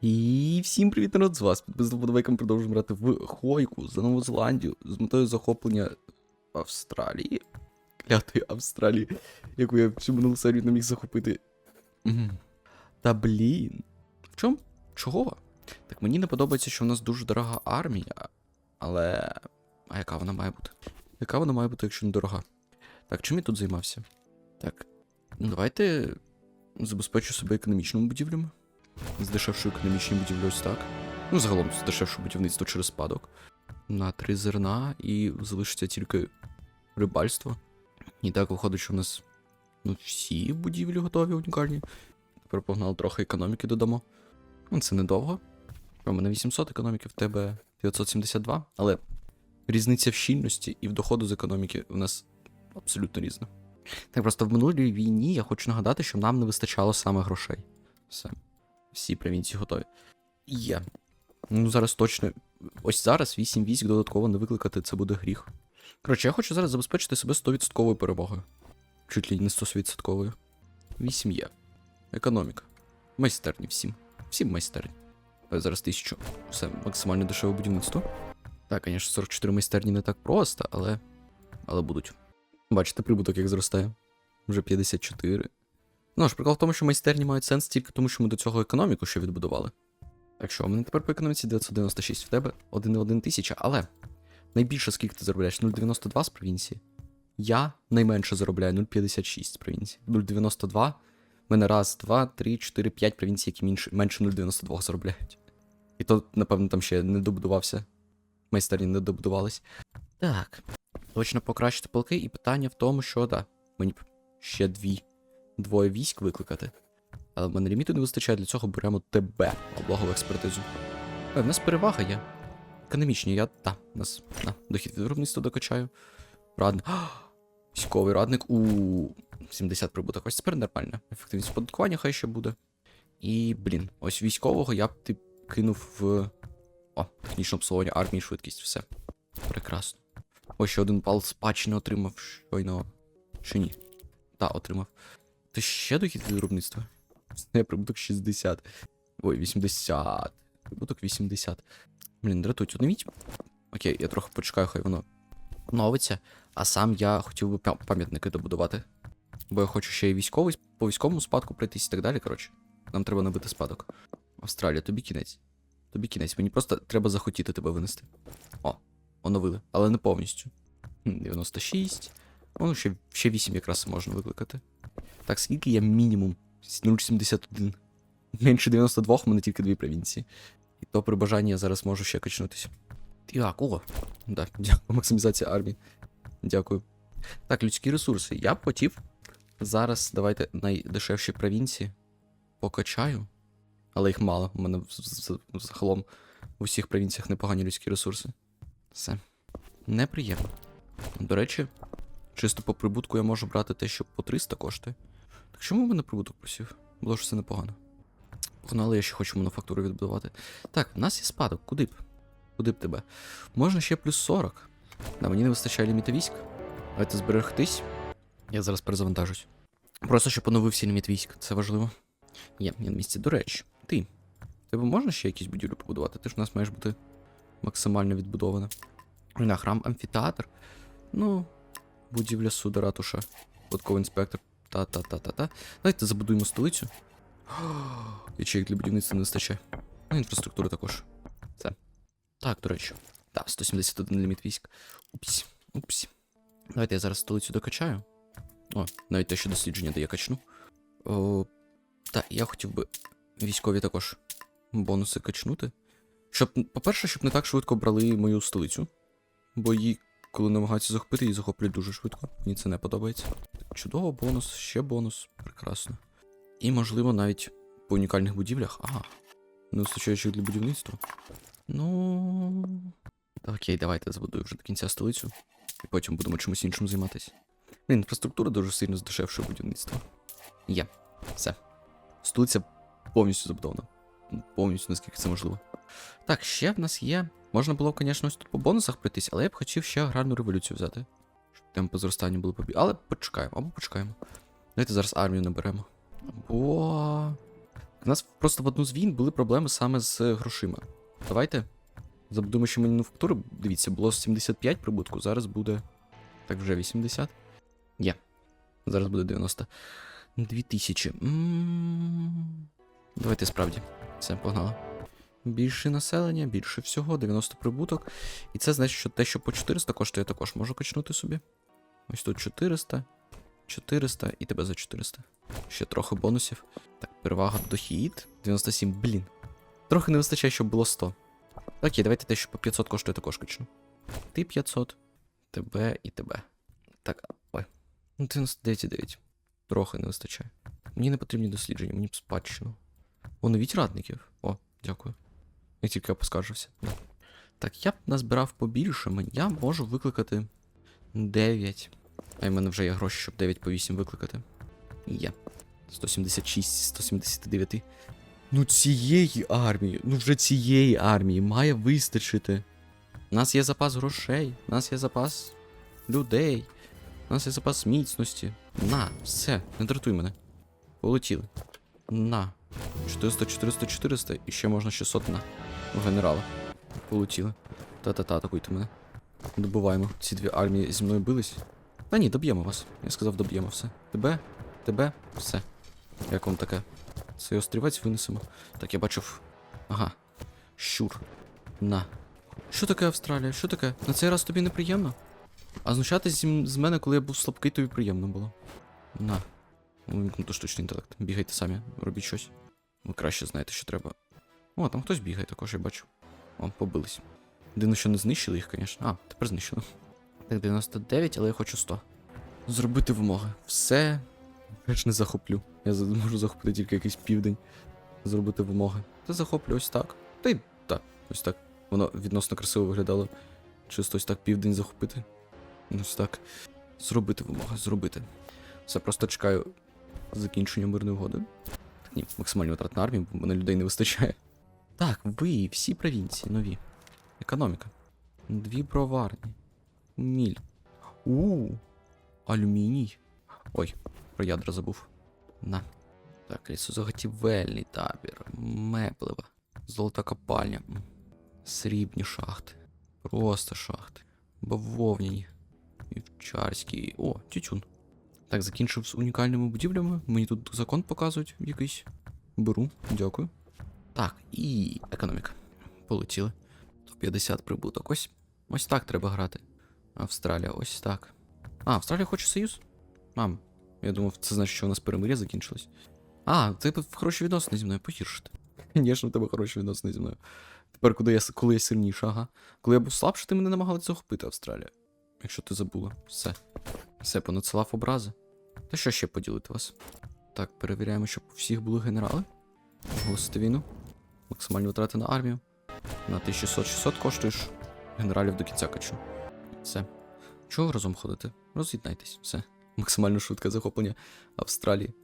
І всім привіт, народ, з вас. Подобайками продовжуємо грати в Хойку за Нову Зеландію з метою захоплення Австралії. Клятої Австралії, яку я всю минулу серію не міг захопити. Та блін. В чому? Чого? Так мені не подобається, що в нас дуже дорога армія. Але. А яка вона має бути? Яка вона має бути, якщо не дорога? Так, чим я тут займався? Так. Ну, давайте забезпечу себе економічними будівлями. Здешевшу економічні будівлі ось так. Ну, загалом здешевшу будівництво через спадок. На три зерна і залишиться тільки рибальство. І так виходить, що в нас ну, всі будівлі готові, унікальні. Тепер погнали трохи економіки додамо. Ну, це недовго. У мене 800 економіки, в тебе 972, але різниця в щільності і в доходу з економіки в нас абсолютно різна. Так просто в минулій війні я хочу нагадати, що нам не вистачало саме грошей. Все. Всі провінції готові. Є. Ну, зараз точно. Ось зараз 8 військ додатково не викликати, це буде гріх. Коротше, я хочу зараз забезпечити себе 100% перемогою. Чуть ли не 100%. 8 є. Економіка. Майстерні всім. Всім майстерні. Давай зараз 1000. Все, максимально дешеве будівництво. Так, звісно, 44 майстерні не так просто, але. Але будуть. Бачите, прибуток як зростає. Вже 54. Ну ж, прикол в тому, що майстерні мають сенс тільки тому, що ми до цього економіку ще відбудували. Так що, у мене тепер по економіці 996 в тебе 1,1 тисяча, але найбільше скільки ти заробляєш? 0,92 з провінції. Я найменше заробляю 0,56 з провінції. 0,92. У мене раз, два, три, чотири, п'ять провінцій, які менше, менше 0,92 заробляють. І то, напевно, там ще не добудувався. Майстерні не добудувались. Так. Точно покращити полки, і питання в тому, що да, мені ще дві двоє військ викликати. Але в мене ліміту не вистачає, для цього беремо тебе, облогову експертизу. Е, в нас перевага є. Економічні, я. Та, у нас на, дохід від виробництва докачаю. Радник. Військовий радник у 70 прибуток. Ось тепер нормально. Ефективність податкування хай ще буде. І, блін, ось військового я б ти кинув в. О, технічне обслуговування армії, швидкість, все. Прекрасно. Ось ще один пал спадщини отримав щойно. Чи ні? Та, отримав. Ти ще дохід від виробництва? Не, прибуток 60. Ой, 80. Прибуток 80. Блін, дратуть, уявіть. Окей, я трохи почекаю, хай воно новиться. А сам я хотів би пам'ятники добудувати. Бо я хочу ще й військовий по військовому спадку пройтись і так далі. Коротше, нам треба набити спадок. Австралія, тобі кінець. Тобі кінець. Мені просто треба захотіти тебе винести. О, оновили, але не повністю. 96. Ну, ще, ще 8 якраз можна викликати. Так, скільки я мінімум? 0,71. Менше 92 у мене тільки дві провінції. І то при бажанні я зараз можу ще качнутися. Так, о. Да, дякую. Максимізація армії. Дякую. Так, людські ресурси. Я б хотів. Зараз давайте найдешевші провінції покачаю. Але їх мало. У мене в- в- в- загалом в усіх провінціях непогані людські ресурси. Все. Неприємно. До речі, чисто по прибутку я можу брати те, що по 300 коштує. Так чому в мене прибуток просів? Було ж все непогано. Погнали, я ще хочу мануфактуру відбудувати. Так, в нас є спадок, куди б? Куди б тебе? Можна ще плюс 40. Да, мені не вистачає ліміта військ. Давайте зберегтись. Я зараз перезавантажусь. Просто щоб поновився ліміт військ, це важливо. Є, є на місці. До речі, ти. Тебе можна ще якісь будівлі побудувати? Ти ж у нас маєш бути максимально відбудована. На храм амфітеатр. Ну, будівля суда ратуша. Податковий інспектор. Та-та-та-та-та. Давайте забудуємо столицю. Ячеїк для будівництва не вистачає. Ну, інфраструктури також. Це. Так, до речі. Так, 171 ліміт військ. Упс. Упс. Давайте я зараз столицю докачаю. О, навіть те, що дослідження дає качну. О, так, я хотів би військові також бонуси качнути. Щоб, по-перше, щоб не так швидко брали мою столицю. Бо її, коли намагаються захопити, її захоплюють дуже швидко. Мені це не подобається. Чудово, бонус, ще бонус. Прекрасно. І, можливо, навіть по унікальних будівлях. Ага. Не вистачаючих для будівництва. Ну. Окей, давайте забудую вже до кінця столицю. І потім будемо чимось іншим займатися. Ну, інфраструктура дуже сильно здешевшує будівництво. Є. Все. Столиця повністю забудована. Повністю, наскільки це можливо. Так, ще в нас є. Можна було звісно, тут по бонусах пройтись, але я б хотів ще аграрну революцію взяти. Темпи зростання були побі. Але почекаємо, або почекаємо. Давайте зараз армію наберемо. Або. У нас просто в одну з війн були проблеми саме з грошима. Давайте забудуємо ще мануфактуру. Дивіться, було 75 прибутку, зараз буде. Так, вже 80. Є. Зараз буде 90. 2000. М, Давайте справді. Все, погнали. Більше населення, більше всього, 90 прибуток. І це значить, що те, що по 400 коштує, також можу качнути собі. Ось тут 400, 400 і тебе за 400. Ще трохи бонусів. Так, перевага дохід. 97, блін. Трохи не вистачає, щоб було 100. Окей, давайте те, що по 500 коштує, також качну. Ти 500, тебе і тебе. Так, ой. Ну, 99,9. Трохи не вистачає. Мені не потрібні дослідження, мені б спадщину. О, новіть радників. О, дякую. Я тільки я поскаржився. Так, я б назбирав побільше, я можу викликати 9. А в мене вже є гроші, щоб 9 по 8 викликати. Є. 176, 179. Ну цієї армії, ну вже цієї армії має вистачити. У нас є запас грошей, у нас є запас людей, у нас є запас міцності. На, все, не дратуй мене. Полетіли. На. 400, 400, 400 і ще можна 600 на. Генерала. Полетіли. Та-та-та, атакуйте мене. Добуваємо. Ці дві армії зі мною бились. Та ні, доб'ємо вас. Я сказав, доб'ємо все. Тебе, тебе, все. Як вам таке? Цей острівець винесемо. Так, я бачив. Ага. Щур. На. Що таке Австралія? Що таке? На цей раз тобі неприємно? А знущатись з мене, коли я був слабкий, тобі приємно було. На. Вимкнуто штучний інтелект. Бігайте самі, робіть щось. Ви краще знаєте, що треба. О, там хтось бігає також, я бачу. О, побились. Дивно, що не знищили їх, звісно. А, тепер знищили. Так, 99, але я хочу 100. Зробити вимоги. Все. Я ж не захоплю. Я можу захопити тільки якийсь південь. Зробити вимоги. Та захоплю ось так. Та й так, ось так. Воно відносно красиво виглядало. Чисто ось так південь захопити. Ось так. Зробити вимоги, зробити. Все, просто чекаю закінчення мирної угоди. Так, ні, максимально витрат на армію, бо мене людей не вистачає. Так, ви всі провінції нові. Економіка. Дві броварні. Міль. У. Алюміній. Ой, про ядра забув. На. Так, лісозаготівельний табір. Меблева. Золота копальня. Срібні шахти. Просто шахти. Бавовняні. Вівчарські. О, тютюн. Так, закінчив з унікальними будівлями. Мені тут закон показують якийсь. Беру, дякую. Так, і економіка. Полетіли. 150 прибуток. Ось. Ось так треба грати. Австралія, ось так. А, Австралія хоче союз? Мам, я думав, це значить, що у нас перемир'я закінчилось. А, ти хороші відносини зі мною погіршити. Звісно, в тебе хороші відносини зі мною. Тепер, коли я, коли я сильніша, ага. Коли я був слабший, ти мене намагалися захопити Австралія. Якщо ти забула. Все. Все, понадсилав образи. Та що ще поділити вас? Так, перевіряємо, щоб у всіх були генерали. Оголосити війну. Максимальні витрати на армію. На 1600-600 коштуєш. Генералів до кінця качу. Все. Чого разом ходите? Роз'єднайтесь, все. Максимально швидке захоплення Австралії.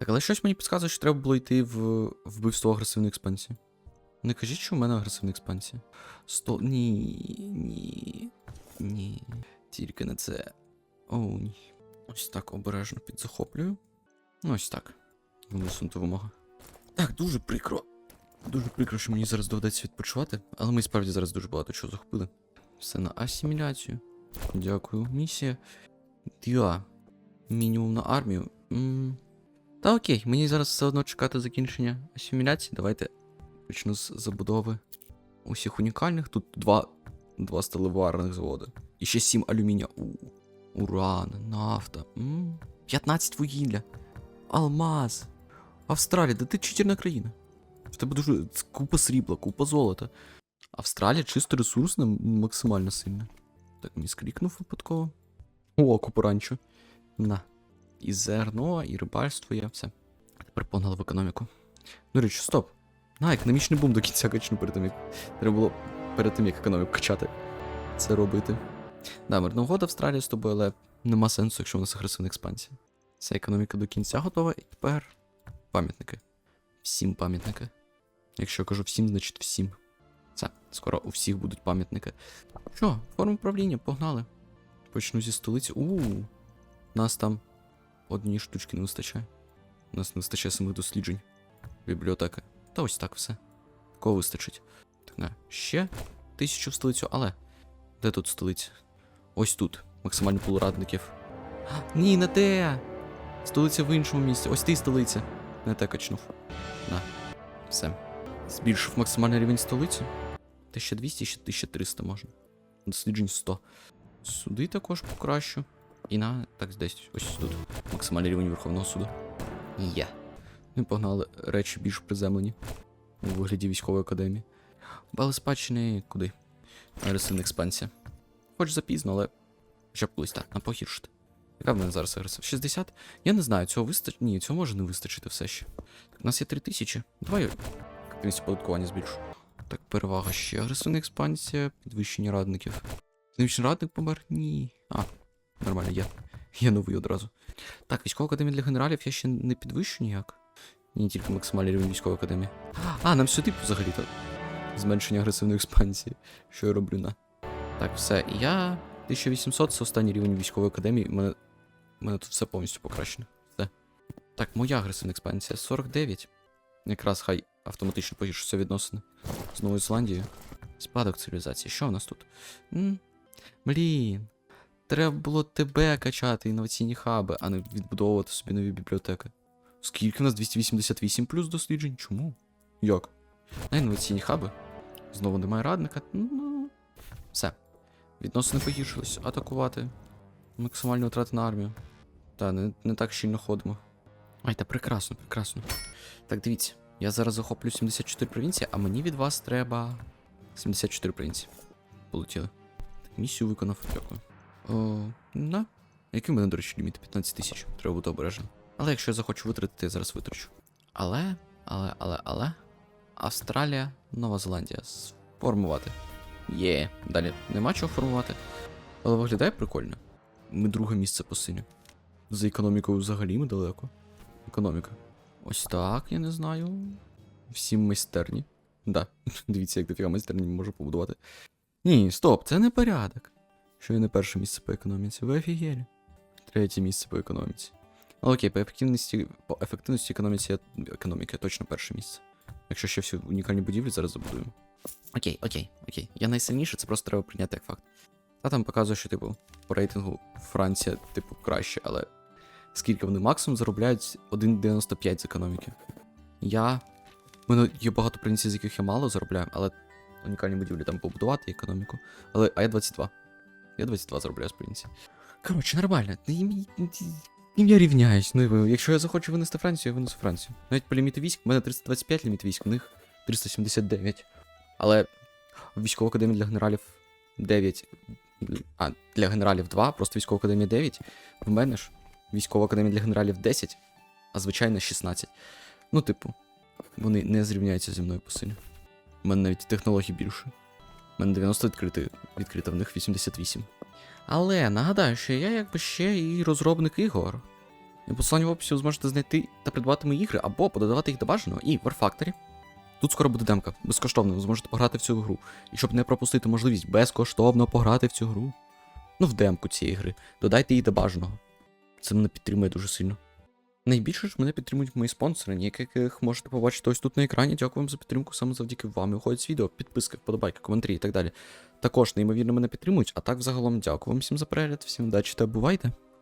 Так, але щось мені підказує, що треба було йти в вбивство агресивної експансії. Не кажіть, що в мене агресивна експансія. Сто. Ні. Ні. Ні. Тільки не це. Оу, ні. Ось так обережно підзахоплюю. Ну, ось так. Висунути вимога. Так, дуже прикро. Дуже прикро, що мені зараз доведеться відпочивати, але ми справді зараз дуже багато чого захопили. Все на асиміляцію. Дякую, місія. Діа. Мінімум на армію. м Та окей, мені зараз все одно чекати закінчення асиміляції. Давайте почну з забудови усіх унікальних. Тут два, два сталеварних заводи. І ще сім алюмінія. У, уран, нафта. м 15 вугілля. Алмаз. Австралія, да ти читерна країна. В тебе дуже купа срібла, купа золота. Австралія чисто ресурсна, максимально сильна. Так, мені скрікнув випадково. О, купуранчо. На. І зерно, і рибальство є, все. Тепер погнали в економіку. До речі, стоп. На, економічний бум до кінця качну перед тим, як. Треба було перед тим, як економіку качати. Це робити. Да, мирна угода Австралія з тобою, але нема сенсу, якщо у нас агресивна експансія. Вся економіка до кінця готова, і тепер пам'ятники. Всім пам'ятники. Якщо я кажу всім, значить всім. Скоро у всіх будуть пам'ятники. Що, форма управління, погнали. Почну зі столиці. У нас там однієї штучки не вистачає. У нас не вистачає самих досліджень. бібліотеки. Та ось так все. Кого вистачить. Так, не. Ще тисячу в столицю, але. Де тут столиця? Ось тут. Максимальний пул радників. А, Ні, не те! Столиця в іншому місці. Ось ти столиця. Не те качнув. На. Все. Збільшив максимальний рівень столиці. 1200, ще 1300 можна. Досліджень 100. Суди також покращу. І на. Так, десь ось тут. Максимальний рівень Верховного суду. Є. Ми погнали речі більш приземлені. У вигляді військової академії. Бали спадщини куди? Агресивна експансія. Хоч запізно, але. Хоча б колись так, на погіршити. Яка в мене зараз агресив? 60? Я не знаю, цього вистачить. Ні, цього може не вистачити все ще. Так, у нас є 3000. Давай активність оподаткування збільшу. Так, перевага ще агресивна експансія, підвищення радників. Нинішній радник помер? Ні. А, нормально, є. Є новий одразу. Так, військова академія для генералів я ще не підвищу ніяк. Ні, тільки максимальний рівень військової академії. А, нам сюди взагалі-то. Зменшення агресивної експансії. Що я роблю на. Так, все. Я 1800 це останній рівень військової академії. У мене, мене тут все повністю покращено. Все. Так, моя агресивна експансія 49. Якраз хай автоматично погіршуться відносини з Новою Зеландією. Спадок цивілізації. Що у нас тут? Блін. Треба було тебе качати, інноваційні хаби, а не відбудовувати собі нові бібліотеки. Скільки у нас 288 плюс досліджень? Чому? Як? На інноваційні хаби. Знову немає радника. Ну. Все. Відносини погіршились. Атакувати. Максимальні втрати на армію. Та, не, не так щільно ходимо. Ай, та прекрасно, прекрасно. Так, дивіться, я зараз захоплю 74 провінції, а мені від вас треба 74 провінції. Полетіли. Місію виконав. Дякую. О, на. Який мене, до речі, ліміт? 15 тисяч. Треба бути обережним. Але якщо я захочу витратити, я зараз витрачу. Але, але, але, але. Австралія, Нова Зеландія. Сформувати. Є. Далі нема чого формувати. Але виглядає прикольно. Ми друге місце по силі. За економікою взагалі ми далеко. Економіка. Ось так, я не знаю. Всім майстерні. Да, дивіться, як дофіга майстерні можу побудувати. Ні, стоп, це не порядок. Що я не перше місце по економіці. Ви офігелі. Третє місце по економіці. Окей, по ефективності, по ефективності економіці я, економіки точно перше місце. Якщо ще всі унікальні будівлі зараз забудуємо. Окей, окей, окей. Я найсильніший, це просто треба прийняти як факт. Та там показує, що, типу, по рейтингу Франція, типу, краще, але скільки вони максимум заробляють 1,95 з економіки. Я. У мене є багато провінцій, з яких я мало заробляю, але унікальні будівлі там побудувати економіку. Але. А я 22. Я 22 заробляю з провінції. Коротше, нормально. Ним я рівняюсь. Ну, якщо я захочу винести Францію, я винесу Францію. Навіть по ліміту військ, у мене 325 ліміт військ, у них 379. Але в військовій академії для генералів 9. А, для генералів 2, просто військова академія 9. В мене ж військова академія для генералів 10, а звичайно 16. Ну, типу, вони не зрівняються зі мною по силі. У мене навіть технологій більше. У мене 90 відкрити, відкрито, в них 88. Але нагадаю, що я якби ще і розробник ігор. І посилання в описі ви зможете знайти та придбати мої ігри або пододавати їх до бажаного і в War Тут скоро буде демка, безкоштовно, ви зможете пограти в цю гру. І щоб не пропустити можливість безкоштовно пограти в цю гру. Ну, в демку цієї гри. Додайте її до бажаного. Це мене підтримує дуже сильно. Найбільше ж мене підтримують мої спонсори, яких можете побачити ось тут на екрані. Дякую вам за підтримку, саме завдяки вам. І Виходять відео, підписки, вподобайки, коментарі і так далі. Також неймовірно мене підтримують, а так взагалом дякую вам всім за перегляд, всім удачі та бувайте!